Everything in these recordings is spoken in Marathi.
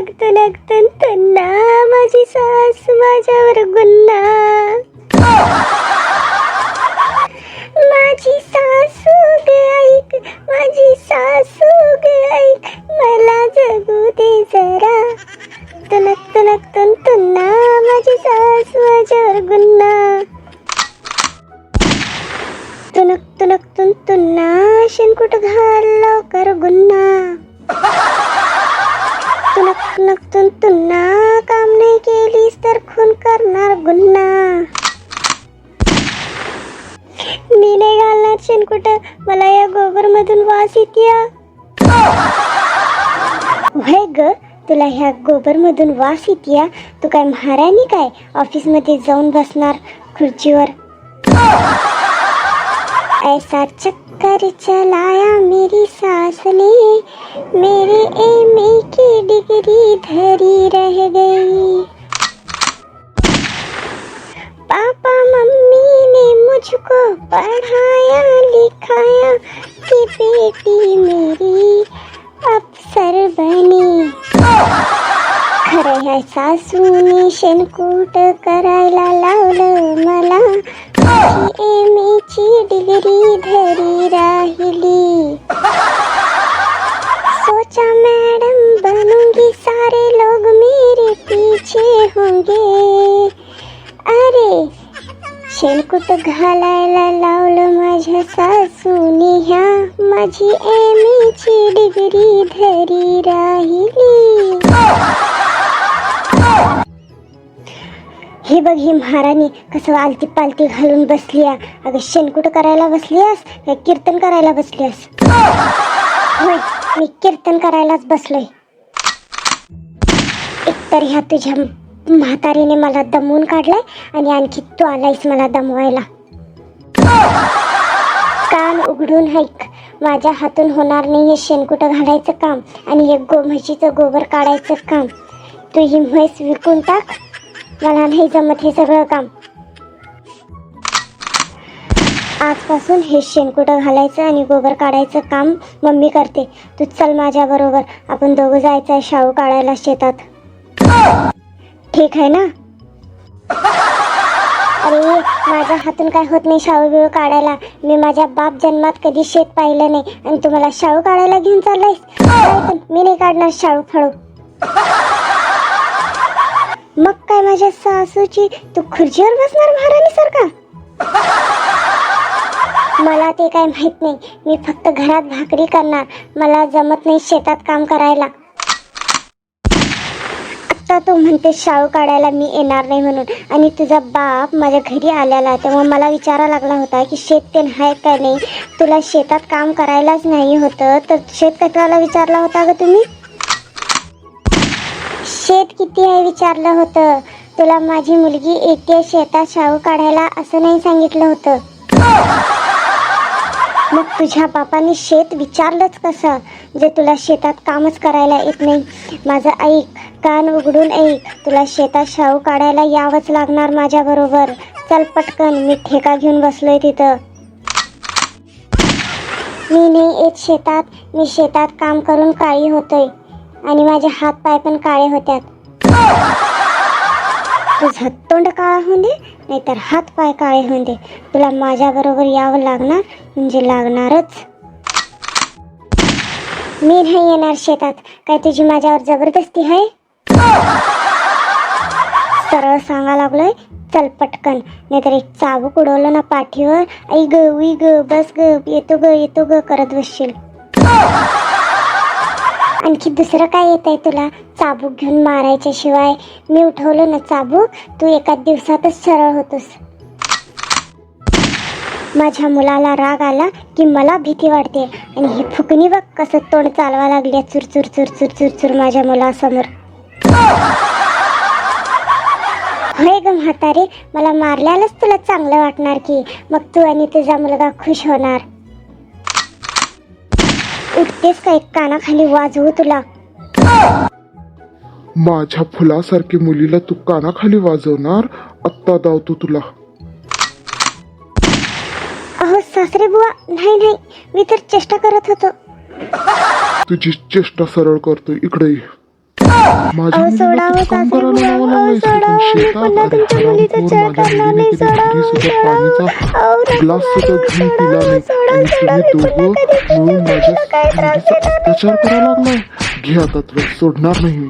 तुनक तुनक तुन माझी सास माझ्यावर गुन्हा माझी सासू गे ऐक माझी सासू गे ऐक. मला जगू दे जरा. तनक तनक तन तन्ना. माझी सास माझ्यावर गुन्हा तनक तनक तन तुन्ना. शेणकुट घाल लवकर गुन्हा. तुनक तुन्ना काम नाही केलीस तर खून करणार गुन्हा. मी नाही घालणार शेणकुट मला या गोबर मधून वास येते व्हय ग तुला ह्या गोबर मधून वास येते तू काय महाराणी काय? ऑफिसमध्ये जाऊन बसणार खुर्चीवर. ऐसा चक्कर चलाया मेरी सास ने। मेरे एम की डिग्री धरी रह गई। पापा मम्मी ने मुझको पढ़ाया, लिखाया कि बेटी मेरी अफसर बनी। खरं ह्या सासूने शेणकूट करायला लावलं मला। एम ची डिग्री धरी राहिली सोचा मैडम बनूंगी सारे लोग मेरे पीछे होंगे अरे शेणकूट घालायला लावलं माझ्या सासूने ह्या माझी एम ची डिग्री धरी राहिली हे बघ ही महाराणी कसं आलती पालती घालून बसली आहे. अगं शेणकुट करायला बसली का कीर्तन करायला बसली होय मी कीर्तन करायलाच बसलोय. एकतर ह्या तुझ्या म्हातारीने मला दमवून काढलाय आणि आणखी तू आलायस मला दमवायला. कान उघडून ऐक माझ्या हातून होणार नाही हे शेणकुट घालायचं काम आणि हे गो म्हशीचं गोबर काढायचं काम. तू ही म्हैस विकून टाक मला नाही जमत हे सगळं काम. आजपासून हे शेणकुटं घालायचं आणि गोबर काढायचं काम मम्मी करते. तू चल माझ्या बरोबर. आपण दोघं जायचं आहे शाळू काढायला शेतात. ठीक आहे ना? अरे माझ्या हातून काय होत नाही शाळू बिळू काढायला? मी माझ्या बाप जन्मात कधी शेत पाहिलं नाही. आणि तुम्हाला शाळू काढायला घेऊन चाललायस? मी नाही काढणार शाळू फाळू. मग काय माझ्या सासूची? तू खुर्चीवर बसणार महाराणी सारखा मला ते काय माहीत नाही. मी फक्त घरात भाकरी करणार. मला जमत नाही शेतात काम करायला. आता तू म्हणते शाळू काढायला मी येणार नाही म्हणून. आणि तुझा बाप माझ्या घरी आलेला. तेव्हा मला विचारा लागला होता की शेत ते आहे का नाही? तुला शेतात काम करायलाच नाही होतं तर शेतकऱ्याला विचारला होता ग तुम्ही? शेत किती आहे विचारलं होतं. तुला माझी मुलगी येते शेतात शाहू काढायला असं नाही सांगितलं होतं. मग तुझ्या बापाने शेत विचारलंच कसं? जे तुला शेतात कामच करायला येत नाही. माझं ऐक कान उघडून ऐक. तुला शेतात शाहू काढायला यावंच लागणार माझ्याबरोबर. चल पटकन मी ठेका घेऊन बसलोय तिथं. मी नाही येत शेतात. मी शेतात काम करून काळी होतोय. आणि माझे हात पाय पण काळे होत्यात. तुझं तोंड काळा होऊन दे नाहीतर हात पाय काळे होऊन दे. तुला माझ्या बरोबर यावं लागणार म्हणजे लागणारच. मी नाही येणार शेतात. काय तुझी माझ्यावर जबरदस्ती आहे? सरळ सांगा लागलोय चल पटकन. नाहीतर एक चाबूक उडवलं ना पाठीवर. आई ग उई ग बस ग येतो ग येतो ग करत बसशील. आणखी दुसरं काय येत आहे तुला? चाबूक घेऊन मारायच्या शिवाय मी उठवलं ना चाबूक? तू एका दिवसातच सरळ होतोस. माझ्या मुलाला राग आला की मला भीती वाटते. आणि ही फुकणी बघ कसं तोंड चालवा लागली चुरचुर चुरचुर चुरचुर माझ्या मुलासमोर. होय ग म्हातारे मला मारल्यालाच तुला चांगलं वाटणार की. मग तू आणि तुझा मुलगा खुश होणार. उठतेस का एक कानाखाली वाजवू तुला? माझ्या फुलासारखी मुलीला तू कानाखाली वाजवणार? आत्ता दावतो तुला. अहो सासरे बुवा नाही नाही. मी तर चेष्टा करत होतो. तुझी चेष्टा सरळ करतो. इकडे ये. अहो, सोडा, सासरे अहो, सोडा, पुन्हा तुमच्या मुलीचा छळ करणार नाही, सोडा, सोडा, अहो, ग्लास सुद्धा घेऊन सोडा, पिला नाही. सोडा, आणि सोडा, तुम्ही मी पुन्हा दोघं मिळून तुमच्या माझ्या मुलीला काही त्रास मुलीचा देणार नाही. अत्याचार करायला लागलाय. घे आता तुला सोडणार नाही मी.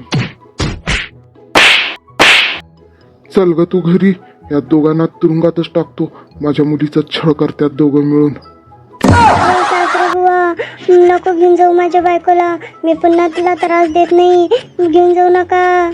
चल ग तू घरी. या दोघांना तुरुंगातच टाकतो. माझ्या मुलीचा छळ करतात दोघं मिळून. नको घेऊन जाऊ माझ्या बायकोला. मी पुन्हा तिला त्रास देत नाही. घेऊन जाऊ नका.